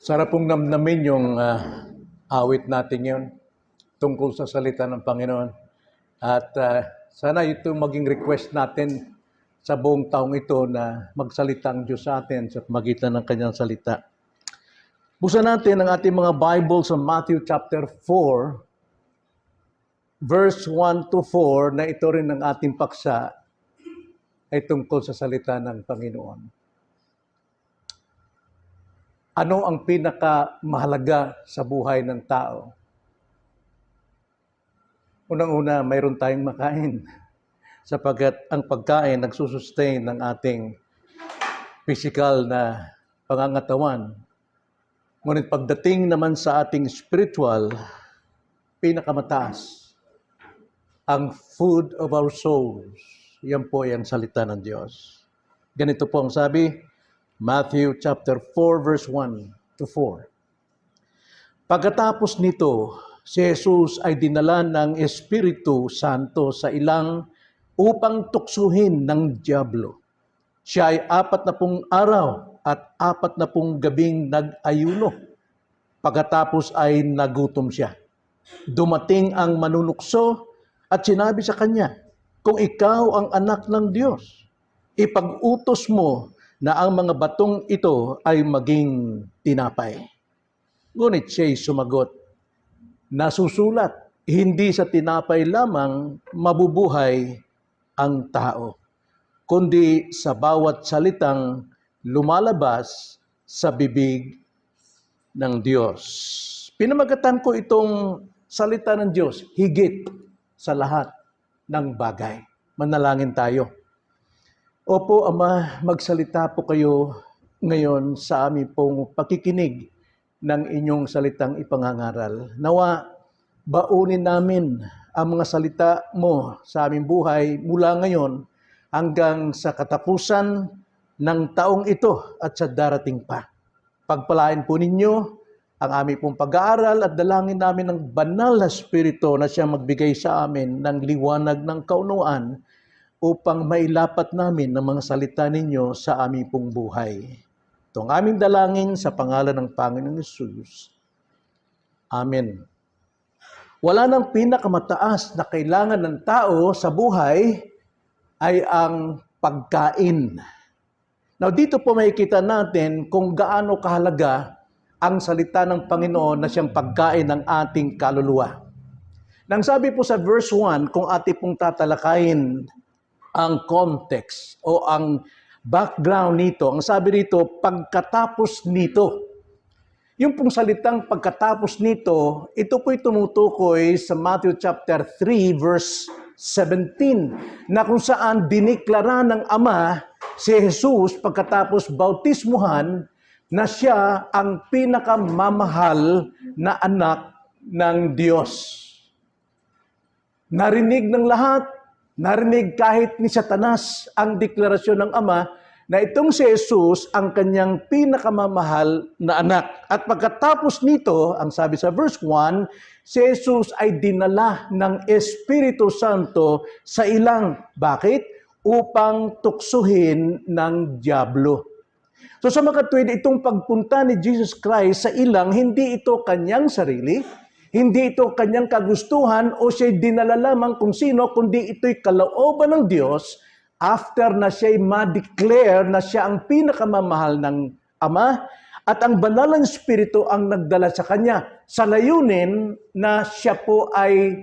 Sarap pong namnamin yung uh, awit natin yun tungkol sa salita ng Panginoon. At uh, sana ito maging request natin sa buong taong ito na magsalita ang Diyos sa atin sa magitan ng kanyang salita. Buksan natin ang ating mga Bible sa Matthew chapter 4, verse 1 to 4 na ito rin ang ating paksa ay tungkol sa salita ng Panginoon. Ano ang pinakamahalaga sa buhay ng tao? Unang-una, mayroon tayong makain sapagkat ang pagkain nagsusustain ng ating physical na pangangatawan. Ngunit pagdating naman sa ating spiritual, pinakamataas, ang food of our souls. Yan po ay ang salita ng Diyos. Ganito po ang sabi, Matthew chapter 4 verse 1 to 4. Pagkatapos nito, si Jesus ay dinala ng Espiritu Santo sa ilang upang tuksuhin ng Diablo. Siya ay apat na pung araw at apat na pung gabing nag-ayuno. Pagkatapos ay nagutom siya. Dumating ang manunukso at sinabi sa kanya, Kung ikaw ang anak ng Diyos, ipag-utos mo na ang mga batong ito ay maging tinapay. Ngunit siya'y sumagot, Nasusulat, hindi sa tinapay lamang mabubuhay ang tao, kundi sa bawat salitang lumalabas sa bibig ng Diyos. Pinamagatan ko itong salita ng Diyos higit sa lahat ng bagay. Manalangin tayo. Opo, Ama, magsalita po kayo ngayon sa aming pong pakikinig ng inyong salitang ipangangaral. Nawa, baunin namin ang mga salita mo sa aming buhay mula ngayon hanggang sa katapusan ng taong ito at sa darating pa. Pagpalain po ninyo ang aming pong pag-aaral at dalangin namin ng banal na spirito na siya magbigay sa amin ng liwanag ng kaunuan upang mailapat namin ang mga salita ninyo sa aming pong buhay. Ito ang aming dalangin sa pangalan ng Panginoon Yesus. Amen. Wala nang pinakamataas na kailangan ng tao sa buhay ay ang pagkain. Now dito po makikita natin kung gaano kahalaga ang salita ng Panginoon na siyang pagkain ng ating kaluluwa. Nang sabi po sa verse 1, kung ating pong tatalakayin ang context o ang background nito, ang sabi rito, pagkatapos nito. Yung pong salitang pagkatapos nito, ito po'y tumutukoy sa Matthew chapter 3 verse 17 na kung saan diniklara ng Ama si Jesus pagkatapos bautismuhan na siya ang pinakamamahal na anak ng Diyos. Narinig ng lahat, narinig kahit ni Satanas ang deklarasyon ng Ama na itong si Jesus ang kanyang pinakamamahal na anak. At pagkatapos nito, ang sabi sa verse 1, si Jesus ay dinala ng Espiritu Santo sa ilang. Bakit? Upang tuksuhin ng Diablo. So sa mga tuwid, itong pagpunta ni Jesus Christ sa ilang, hindi ito kanyang sarili, hindi ito kanyang kagustuhan o siya'y dinala lamang kung sino, kundi ito'y kalooban ng Diyos after na siya'y ma-declare na siya ang pinakamamahal ng Ama at ang banal ng Espiritu ang nagdala sa kanya sa layunin na siya po ay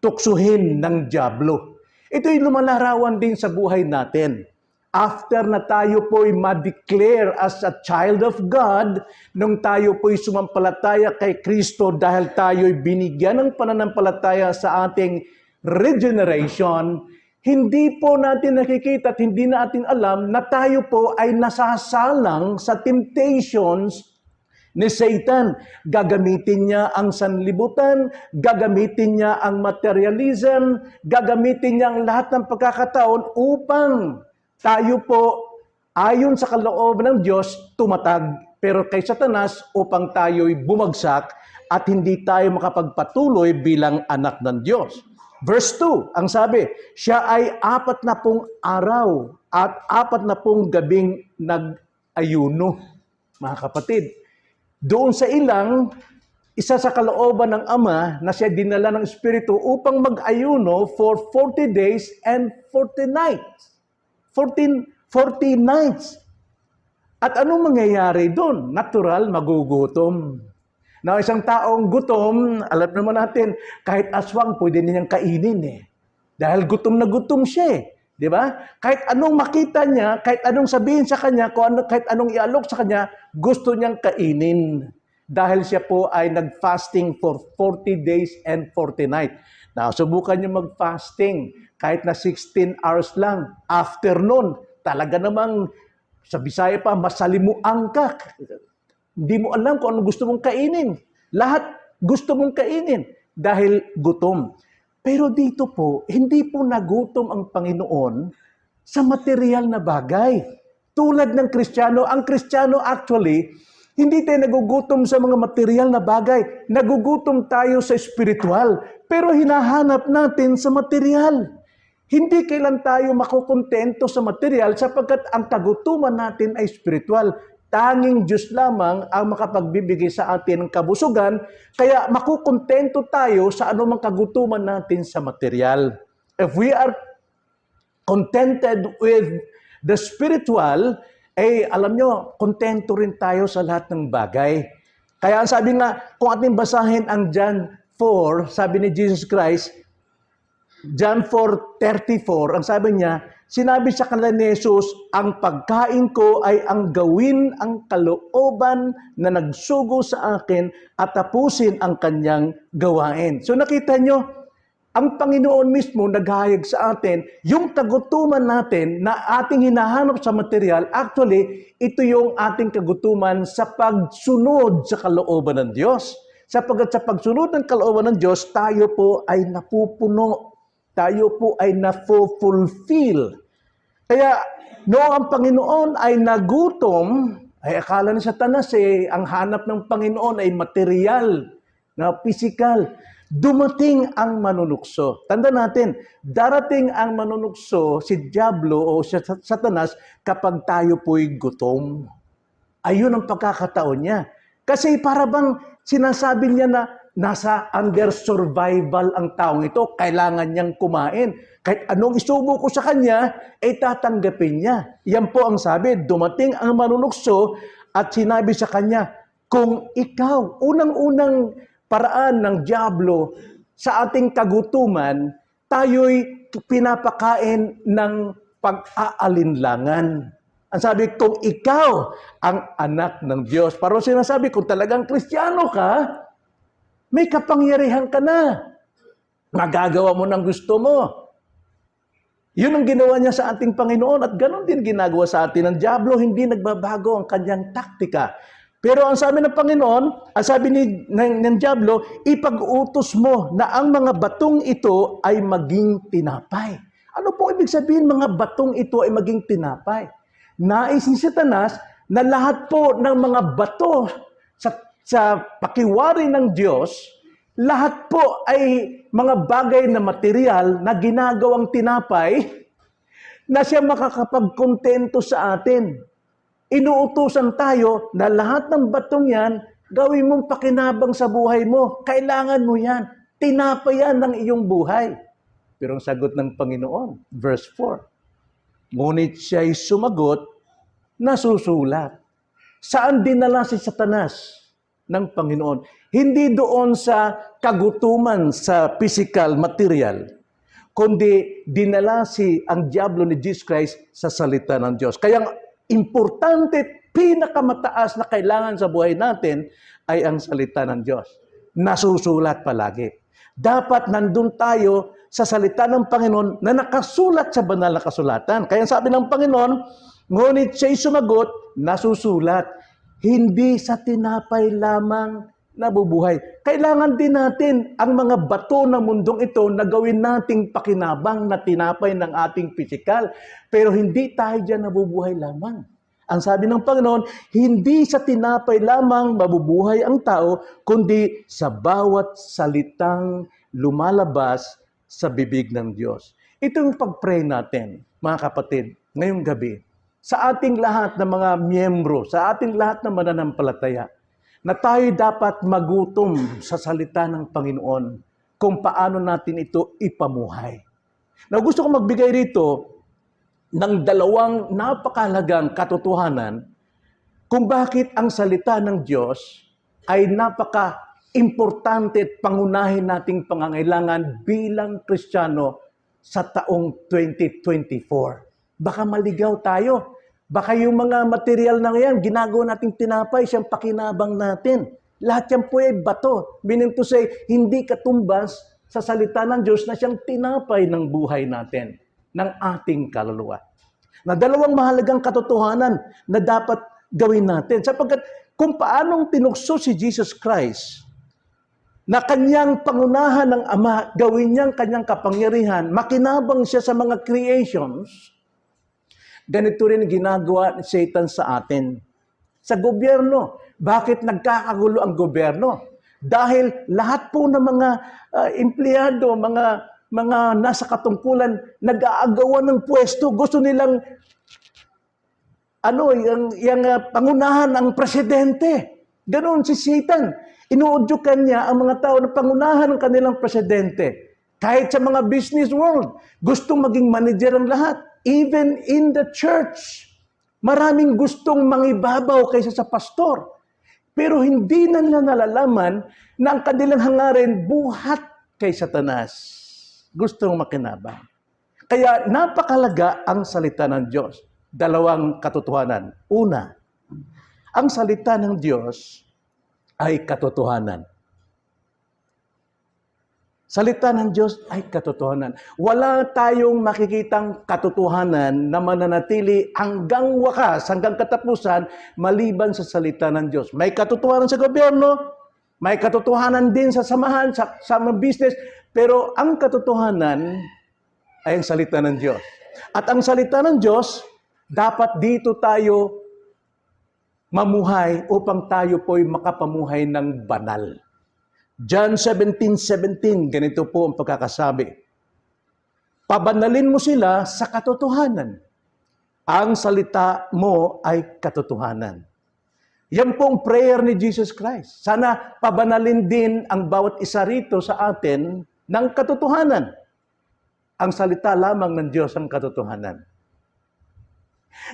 tuksuhin ng Diablo. Ito'y lumalarawan din sa buhay natin. After na tayo po'y ma-declare as a child of God, nung tayo po'y sumampalataya kay Kristo dahil tayo'y binigyan ng pananampalataya sa ating regeneration, hindi po natin nakikita at hindi natin alam na tayo po ay nasasalang sa temptations ni Satan. Gagamitin niya ang sanlibutan, gagamitin niya ang materialism, gagamitin niya ang lahat ng pagkakataon upang tayo po ayon sa kalooban ng Diyos tumatag pero kay Satanas upang tayo'y bumagsak at hindi tayo makapagpatuloy bilang anak ng Diyos. Verse 2, ang sabi, siya ay apat na pong araw at apat na pong gabing nag-ayuno. Mga kapatid, doon sa ilang, isa sa kalooban ng Ama na siya dinala ng Espiritu upang mag-ayuno for 40 days and 40 nights. 14, 40 nights. At anong mangyayari doon? Natural, magugutom. Na isang taong gutom, alam naman natin, kahit aswang pwede niyang kainin eh. Dahil gutom na gutom siya eh. Di ba? Kahit anong makita niya, kahit anong sabihin sa kanya, kung ano, kahit anong ialok sa kanya, gusto niyang kainin. Dahil siya po ay nag-fasting for 40 days and 40 nights. Now, subukan niyo mag-fasting kahit na 16 hours lang. Afternoon, talaga namang sa Bisaya pa, masalimuang ka. Hindi mo alam kung ano gusto mong kainin. Lahat gusto mong kainin dahil gutom. Pero dito po, hindi po nagutom ang Panginoon sa material na bagay. Tulad ng Kristiyano, ang Kristiyano actually, hindi tayo nagugutom sa mga material na bagay. Nagugutom tayo sa spiritual. Pero hinahanap natin sa material. Hindi kailan tayo makukontento sa material sapagkat ang kagutuman natin ay spiritual. Tanging Diyos lamang ang makapagbibigay sa atin ng kabusugan, kaya makukontento tayo sa anumang kagutuman natin sa material. If we are contented with the spiritual, eh alam nyo, kontento rin tayo sa lahat ng bagay. Kaya sabi nga, kung ating basahin ang John 4, sabi ni Jesus Christ, John 4.34, ang sabi niya, sinabi sa kanila ni Jesus, ang pagkain ko ay ang gawin ang kalooban na nagsugo sa akin at tapusin ang kanyang gawain. So nakita nyo, ang Panginoon mismo naghayag sa atin, yung kagutuman natin na ating hinahanap sa material, actually, ito yung ating kagutuman sa pagsunod sa kalooban ng Diyos. Sapagkat sa pagsunod ng kalooban ng Diyos, tayo po ay napupuno tayo po ay na-fulfill. Kaya noong ang Panginoon ay nagutom, ay akala ni Satanas eh, ang hanap ng Panginoon ay material, na physical. Dumating ang manunukso. Tanda natin, darating ang manunukso, si Diablo o si Satanas kapag tayo po'y gutom. Ayun ang pagkakataon niya. Kasi para bang sinasabi niya na nasa under survival ang taong ito, kailangan niyang kumain. Kahit anong isubo ko sa kanya, ay tatanggapin niya. Yan po ang sabi, dumating ang manunukso at sinabi sa kanya, kung ikaw, unang-unang paraan ng Diablo sa ating kagutuman, tayo'y pinapakain ng pag-aalinlangan. Ang sabi, kung ikaw ang anak ng Diyos. Parang sinasabi, kung talagang kristyano ka, may kapangyarihan ka na. Magagawa mo ng gusto mo. Yun ang ginawa niya sa ating Panginoon at ganon din ginagawa sa atin ng Diablo. Hindi nagbabago ang kanyang taktika. Pero ang sabi ng Panginoon, ang sabi ni, ng, ng Diablo, ipag-utos mo na ang mga batong ito ay maging tinapay. Ano po ibig sabihin mga batong ito ay maging tinapay? Nais ni Satanas na lahat po ng mga bato sa sa pakiwari ng Diyos, lahat po ay mga bagay na material na ginagawang tinapay na siya makakapagkontento sa atin. Inuutusan tayo na lahat ng batong yan, gawin mong pakinabang sa buhay mo. Kailangan mo yan. Tinapay yan ng iyong buhay. Pero ang sagot ng Panginoon, verse 4, Ngunit siya'y sumagot, nasusulat. Saan dinala si Satanas? ng Panginoon. Hindi doon sa kagutuman sa physical, material, kundi dinala si ang Diablo ni Jesus Christ sa salita ng Diyos. Kaya importante, pinakamataas na kailangan sa buhay natin ay ang salita ng Diyos. Nasusulat palagi. Dapat nandun tayo sa salita ng Panginoon na nakasulat sa banal na kasulatan. Kaya sabi ng Panginoon, ngunit siya'y sumagot, nasusulat hindi sa tinapay lamang nabubuhay. Kailangan din natin ang mga bato ng mundong ito na gawin nating pakinabang na tinapay ng ating pisikal. Pero hindi tayo dyan nabubuhay lamang. Ang sabi ng Panginoon, hindi sa tinapay lamang mabubuhay ang tao, kundi sa bawat salitang lumalabas sa bibig ng Diyos. Ito yung pag-pray natin, mga kapatid, ngayong gabi sa ating lahat ng mga miyembro, sa ating lahat ng mananampalataya, na tayo dapat magutom sa salita ng Panginoon kung paano natin ito ipamuhay. Na gusto ko magbigay rito ng dalawang napakalagang katotohanan kung bakit ang salita ng Diyos ay napaka-importante at pangunahin nating pangangailangan bilang Kristiyano sa taong 2024. Baka maligaw tayo. Baka yung mga material na yan, ginagawa nating tinapay, siyang pakinabang natin. Lahat yan po ay bato. Meaning to say, hindi katumbas sa salita ng Diyos na siyang tinapay ng buhay natin, ng ating kaluluwa. Na dalawang mahalagang katotohanan na dapat gawin natin. Sapagkat kung paanong tinukso si Jesus Christ na kanyang pangunahan ng Ama, gawin niyang kanyang kapangyarihan, makinabang siya sa mga creations, ganito rin ginagawa ni Satan sa atin. Sa gobyerno, bakit nagkakagulo ang gobyerno? Dahil lahat po ng mga uh, empleyado, mga mga nasa katungkulan, nag-aagawan ng pwesto, gusto nilang ano, yung, yung uh, pangunahan ang presidente. Ganon si Satan. Inuudyukan niya ang mga tao na pangunahan ng kanilang presidente. Kahit sa mga business world, gustong maging manager ang lahat. Even in the church, maraming gustong mangibabaw kaysa sa pastor. Pero hindi na nila nalalaman na ang kanilang hangarin buhat kay Satanas. Gustong makinabang. Kaya napakalaga ang salita ng Diyos. Dalawang katotohanan. Una, ang salita ng Diyos ay katotohanan. Salita ng Diyos ay katotohanan. Wala tayong makikitang katotohanan na mananatili hanggang wakas, hanggang katapusan, maliban sa salita ng Diyos. May katotohanan sa gobyerno, may katotohanan din sa samahan, sa, sa business, pero ang katotohanan ay ang salita ng Diyos. At ang salita ng Diyos, dapat dito tayo mamuhay upang tayo po'y makapamuhay ng banal. John 17:17, ganito po ang pagkakasabi. Pabanalin mo sila sa katotohanan. Ang salita mo ay katotohanan. Yan po ang prayer ni Jesus Christ. Sana pabanalin din ang bawat isa rito sa atin ng katotohanan. Ang salita lamang ng Diyos ang katotohanan.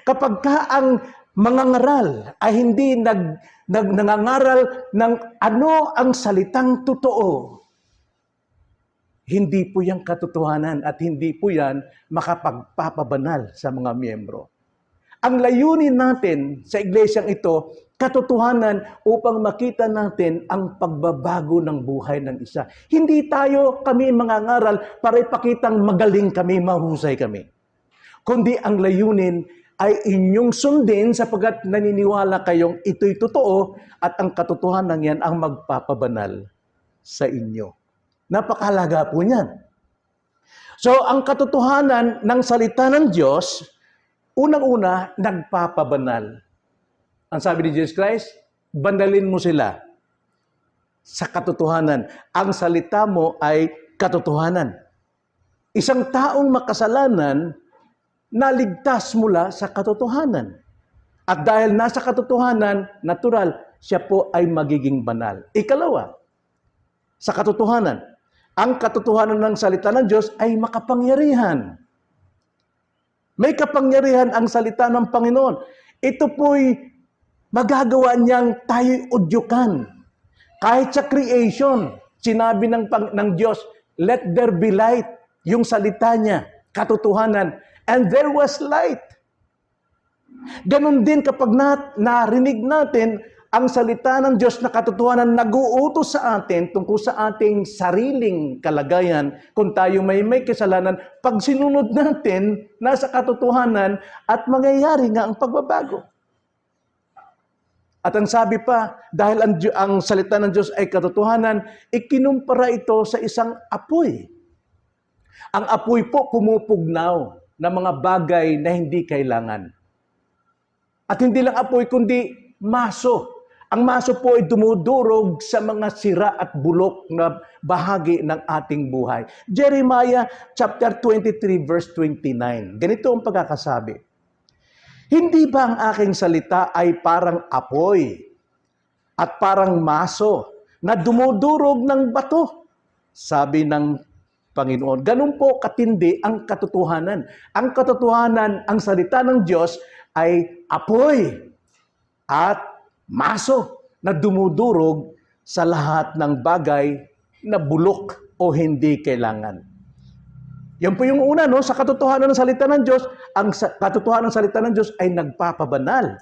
Kapag ka ang mga ngaral ay hindi nag, nag, nangangaral ng ano ang salitang totoo, hindi po yan katotohanan at hindi po yan makapagpapabanal sa mga miyembro. Ang layunin natin sa iglesyang ito, katotohanan upang makita natin ang pagbabago ng buhay ng isa. Hindi tayo kami mga ngaral para ipakitang magaling kami, mahusay kami. Kundi ang layunin ay inyong sundin sapagkat naniniwala kayong ito'y totoo at ang katotohanan yan ang magpapabanal sa inyo. Napakalaga po niyan. So, ang katotohanan ng salita ng Diyos, unang-una, nagpapabanal. Ang sabi ni Jesus Christ, bandalin mo sila sa katotohanan. Ang salita mo ay katotohanan. Isang taong makasalanan, naligtas mula sa katotohanan. At dahil nasa katotohanan, natural, siya po ay magiging banal. Ikalawa, sa katotohanan, ang katotohanan ng salita ng Diyos ay makapangyarihan. May kapangyarihan ang salita ng Panginoon. Ito po'y magagawa niyang tayo'y udyukan. Kahit sa creation, sinabi ng, ng Diyos, let there be light. Yung salita niya, katotohanan, and there was light. Ganon din kapag na, narinig natin ang salita ng Diyos na katotohanan nag-uutos sa atin tungkol sa ating sariling kalagayan kung tayo may may kasalanan, pag sinunod natin, nasa katotohanan at mangyayari nga ang pagbabago. At ang sabi pa, dahil ang, ang salita ng Diyos ay katotohanan, ikinumpara ito sa isang apoy. Ang apoy po pumupugnaw ng mga bagay na hindi kailangan. At hindi lang apoy, kundi maso. Ang maso po ay dumudurog sa mga sira at bulok na bahagi ng ating buhay. Jeremiah chapter 23 verse 29. Ganito ang pagkakasabi. Hindi ba ang aking salita ay parang apoy at parang maso na dumudurog ng bato. Sabi ng Panginoon. Ganun po katindi ang katotohanan. Ang katotohanan, ang salita ng Diyos ay apoy at maso na dumudurog sa lahat ng bagay na bulok o hindi kailangan. Yan po yung una, no? Sa katotohanan ng salita ng Diyos, ang katotohanan ng salita ng Diyos ay nagpapabanal.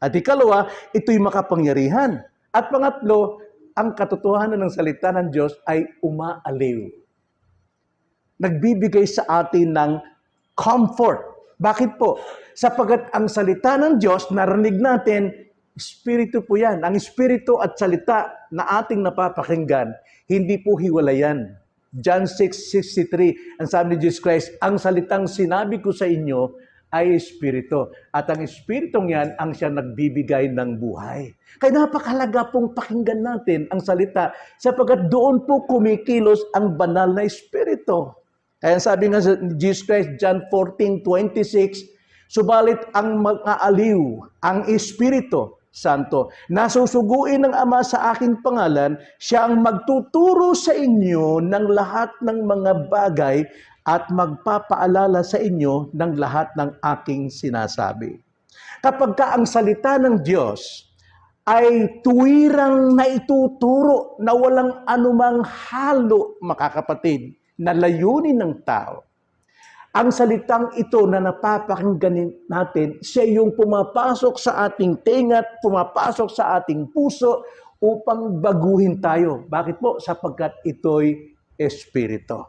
At ikalawa, ito'y makapangyarihan. At pangatlo, ang katotohanan ng salita ng Diyos ay umaaliw. Nagbibigay sa atin ng comfort. Bakit po? Sapagat ang salita ng Diyos, narinig natin, Espiritu po yan. Ang Espiritu at salita na ating napapakinggan, hindi po hiwalayan. John 6.63, ang sabi ni Jesus Christ, ang salitang sinabi ko sa inyo ay Espiritu. At ang Espiritong yan ang siya nagbibigay ng buhay. Kaya napakalaga pong pakinggan natin ang salita sapagat doon po kumikilos ang banal na Espiritu. Kaya sabi nga ni Jesus Christ, John 14.26, Subalit ang mag-aaliw, ang Espiritu Santo, nasusuguin ng Ama sa aking pangalan, siya ang magtuturo sa inyo ng lahat ng mga bagay at magpapaalala sa inyo ng lahat ng aking sinasabi. Kapag ka ang salita ng Diyos ay tuwirang naituturo na walang anumang halo, makakapatid, na layunin ng tao, ang salitang ito na napapakinggan natin, siya yung pumapasok sa ating tingat, pumapasok sa ating puso upang baguhin tayo. Bakit po? Sapagkat ito'y Espiritu.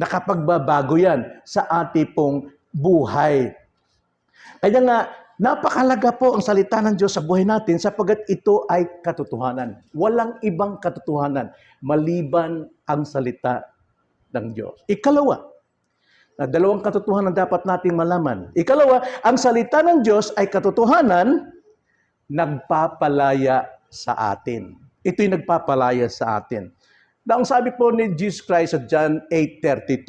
Nakapagbabago yan sa ating pong buhay. Kaya nga, napakalaga po ang salita ng Diyos sa buhay natin sapagkat ito ay katotohanan. Walang ibang katotohanan maliban ang salita ng Diyos. Ikalawa, na dalawang katotohanan dapat nating malaman. Ikalawa, ang salita ng Diyos ay katotohanan nagpapalaya sa atin. Ito'y nagpapalaya sa atin. Na ang sabi po ni Jesus Christ sa John 8.32,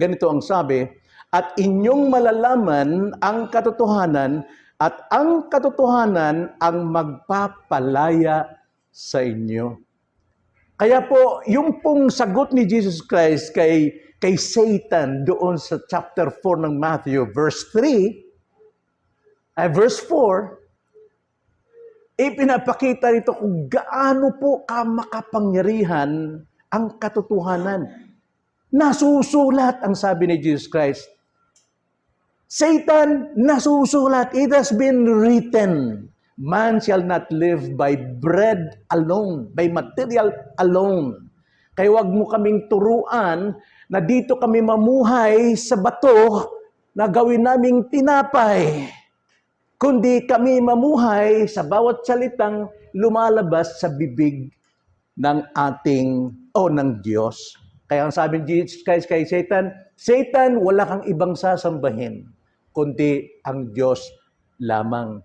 ganito ang sabi, At inyong malalaman ang katotohanan at ang katotohanan ang magpapalaya sa inyo. Kaya po, yung pong sagot ni Jesus Christ kay, kay Satan doon sa chapter 4 ng Matthew, verse 3, ay verse 4, ipinapakita rito kung gaano po ka makapangyarihan ang katotohanan. Nasusulat ang sabi ni Jesus Christ. Satan, nasusulat. It has been written. Man shall not live by bread alone, by material alone. Kaya wag mo kaming turuan na dito kami mamuhay sa bato na gawin naming tinapay. Kundi kami mamuhay sa bawat salitang lumalabas sa bibig ng ating o ng Diyos. Kaya ang sabi ni Jesus Christ kay Satan, Satan, wala kang ibang sasambahin, kundi ang Diyos lamang.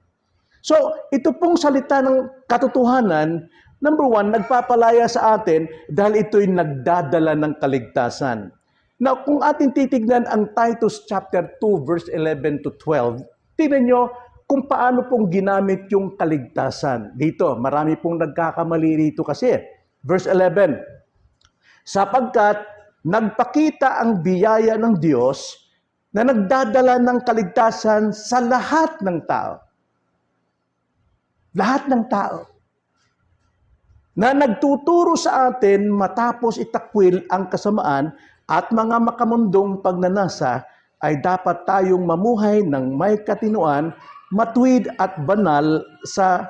So, ito pong salita ng katotohanan, number one, nagpapalaya sa atin dahil ito'y nagdadala ng kaligtasan. Now, kung ating titignan ang Titus chapter 2, verse 11 to 12, tingnan nyo kung paano pong ginamit yung kaligtasan. Dito, marami pong nagkakamali rito kasi. Verse 11, sapagkat nagpakita ang biyaya ng Diyos na nagdadala ng kaligtasan sa lahat ng tao. Lahat ng tao. Na nagtuturo sa atin matapos itakwil ang kasamaan at mga makamundong pagnanasa ay dapat tayong mamuhay ng may katinuan, matuwid at banal sa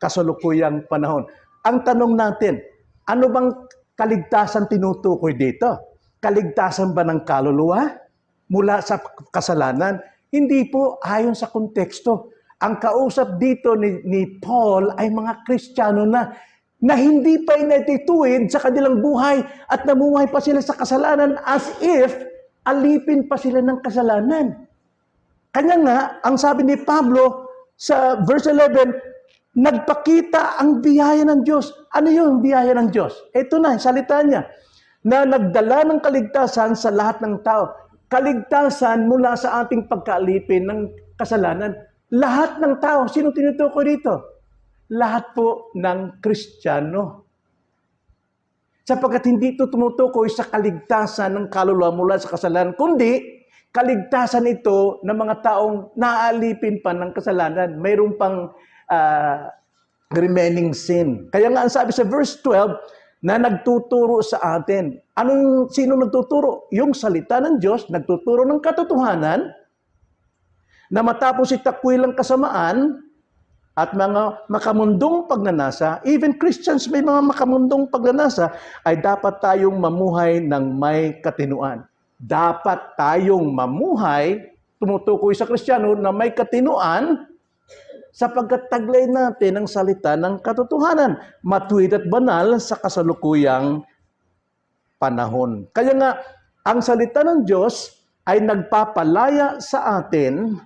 kasalukuyang panahon. Ang tanong natin, ano bang kaligtasan tinutukoy dito? Kaligtasan ba ng kaluluwa mula sa kasalanan? Hindi po ayon sa konteksto. Ang kausap dito ni, ni Paul ay mga Kristiyano na na hindi pa inatituwid sa kanilang buhay at namuhay pa sila sa kasalanan as if alipin pa sila ng kasalanan. Kanya nga, ang sabi ni Pablo sa verse 11, nagpakita ang biyaya ng Diyos. Ano yung biyaya ng Diyos? Ito na, salita niya, na nagdala ng kaligtasan sa lahat ng tao. Kaligtasan mula sa ating pagkaalipin ng kasalanan. Lahat ng tao, sino tinutukoy dito? lahat po ng Kristiyano. Sapagkat hindi ito tumutukoy sa kaligtasan ng kaluluwa mula sa kasalanan, kundi kaligtasan ito ng mga taong naaalipin pa ng kasalanan. Mayroon pang ah, remaining sin. Kaya nga ang sabi sa verse 12 na nagtuturo sa atin. Anong sino nagtuturo? Yung salita ng Diyos nagtuturo ng katotohanan na matapos itakwilang kasamaan at mga makamundong pagnanasa, even Christians may mga makamundong pagnanasa, ay dapat tayong mamuhay ng may katinuan. Dapat tayong mamuhay, tumutukoy sa Kristiyano, na may katinuan sapagkat taglay natin ang salita ng katotohanan, matuwid at banal sa kasalukuyang panahon. Kaya nga, ang salita ng Diyos ay nagpapalaya sa atin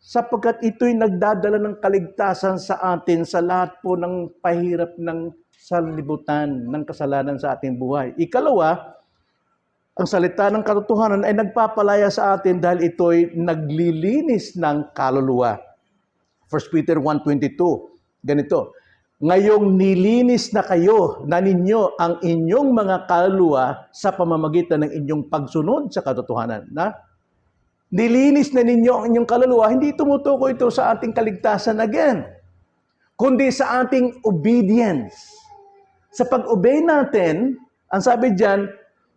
sapagkat ito'y nagdadala ng kaligtasan sa atin sa lahat po ng pahirap ng sanlibutan ng kasalanan sa ating buhay. Ikalawa, ang salita ng katotohanan ay nagpapalaya sa atin dahil ito'y naglilinis ng kaluluwa. 1 Peter 1.22, ganito, Ngayong nilinis na kayo na ninyo ang inyong mga kaluluwa sa pamamagitan ng inyong pagsunod sa katotohanan. Na? Nilinis na ninyo ang inyong kaluluwa, hindi tumutuko ito sa ating kaligtasan again, kundi sa ating obedience. Sa pag-obey natin, ang sabi diyan,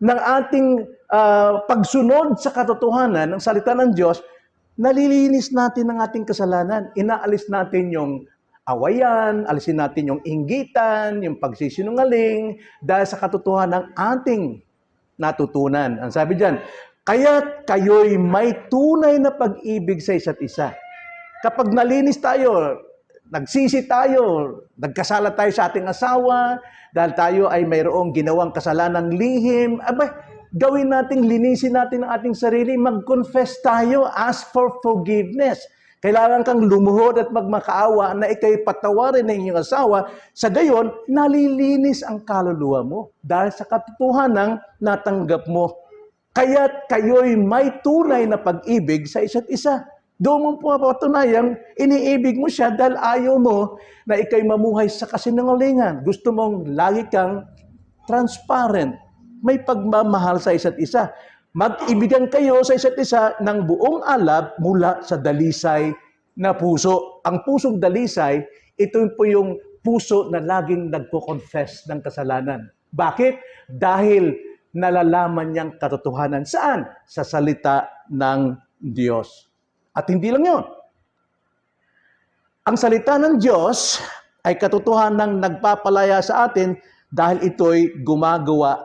ng ating ah, pagsunod sa katotohanan ng salita ng Diyos, nalilinis natin ang ating kasalanan. Inaalis natin yung awayan, alisin natin yung inggitan, yung pagsisinungaling, dahil sa katotohanan ng ating natutunan. Ang sabi diyan, kaya't kayo'y may tunay na pag-ibig sa isa't isa. Kapag nalinis tayo, nagsisi tayo, nagkasala tayo sa ating asawa, dahil tayo ay mayroong ginawang kasalanang lihim, abay, gawin natin, linisin natin ang ating sarili, mag-confess tayo, ask for forgiveness. Kailangan kang lumuhod at magmakaawa na ikay patawarin ng iyong asawa. Sa gayon, nalilinis ang kaluluwa mo dahil sa katotohanan natanggap mo. Kaya't kayo'y may tunay na pag-ibig sa isa't isa. Doon mo po patunayang iniibig mo siya dahil ayaw mo na ikay mamuhay sa kasinungalingan. Gusto mong lagi kang transparent. May pagmamahal sa isa't isa. Mag-ibigan kayo sa isa't isa ng buong alab mula sa dalisay na puso. Ang pusong dalisay, ito po yung puso na laging nagpo-confess ng kasalanan. Bakit? Dahil nalalaman niyang katotohanan. Saan? Sa salita ng Diyos. At hindi lang yon. Ang salita ng Diyos ay katotohanan nagpapalaya sa atin dahil ito'y gumagawa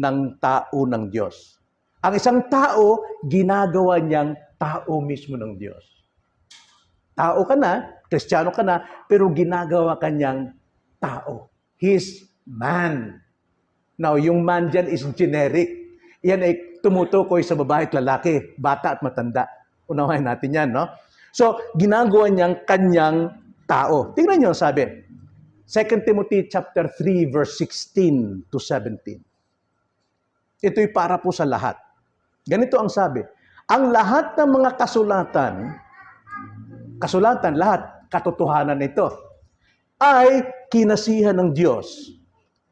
ng tao ng Diyos. Ang isang tao, ginagawa niyang tao mismo ng Diyos. Tao ka na, kristyano ka na, pero ginagawa ka niyang tao. He's man. Now, yung man dyan is generic. Yan ay tumutukoy sa babae at lalaki, bata at matanda. Unawain natin yan, no? So, ginagawa niyang kanyang tao. Tingnan niyo, sabi. 2 Timothy chapter 3 verse 16 to 17. Ito'y para po sa lahat. Ganito ang sabi. Ang lahat ng mga kasulatan, kasulatan, lahat, katotohanan nito, ay kinasihan ng Diyos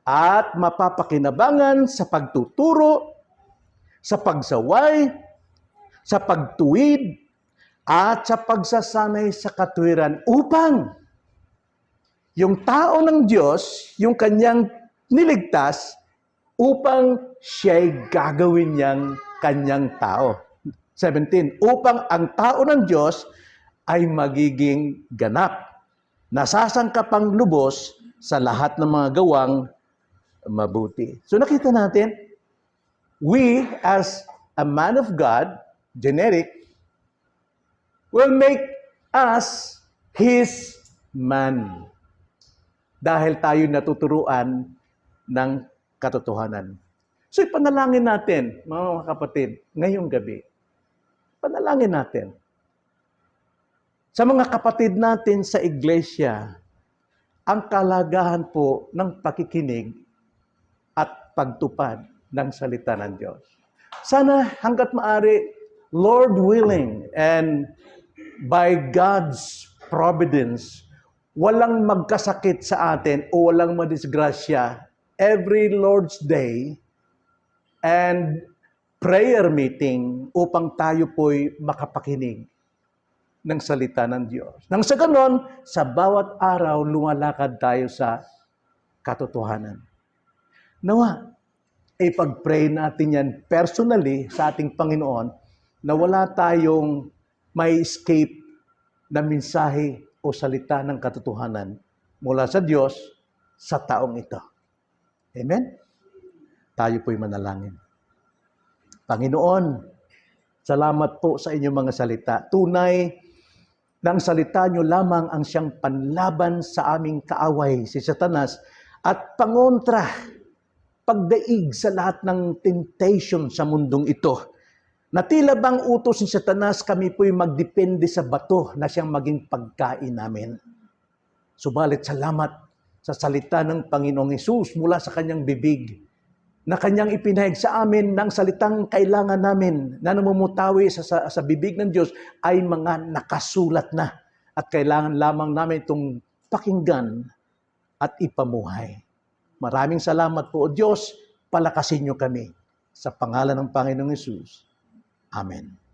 at mapapakinabangan sa pagtuturo, sa pagsaway, sa pagtuwid, at sa pagsasanay sa katwiran upang yung tao ng Diyos, yung kanyang niligtas, upang siya'y gagawin niyang kanyang tao. 17. Upang ang tao ng Diyos ay magiging ganap. Nasasangkapang lubos sa lahat ng mga gawang mabuti. So nakita natin, we as a man of God, generic, will make us His man. Dahil tayo natuturuan ng katotohanan. So ipanalangin natin, mga kapatid, ngayong gabi. Panalangin natin. Sa mga kapatid natin sa iglesia, ang kalagahan po ng pakikinig at pagtupad ng salita ng Diyos. Sana hanggat maari, Lord willing, and by God's providence, walang magkasakit sa atin o walang madisgrasya every Lord's Day and prayer meeting upang tayo po'y makapakinig ng salita ng Diyos. Nang sa ganon, sa bawat araw lumalakad tayo sa katotohanan. Nawa, ipag-pray natin yan personally sa ating Panginoon na wala tayong may escape na mensahe o salita ng katotohanan mula sa Diyos sa taong ito. Amen? Tayo po'y manalangin. Panginoon, salamat po sa inyong mga salita. Tunay na ang salita nyo lamang ang siyang panlaban sa aming kaaway, si Satanas, at pangontra, pagdaig sa lahat ng temptation sa mundong ito. Na tila bang utos ni Satanas, kami po'y magdepende sa bato na siyang maging pagkain namin. Subalit salamat sa salita ng Panginoong Yesus mula sa kanyang bibig na kanyang ipinahig sa amin ng salitang kailangan namin na namumutawi sa, sa, sa bibig ng Diyos ay mga nakasulat na at kailangan lamang namin itong pakinggan at ipamuhay. Maraming salamat po o Diyos, palakasin niyo kami sa pangalan ng Panginoong Yesus. Amen.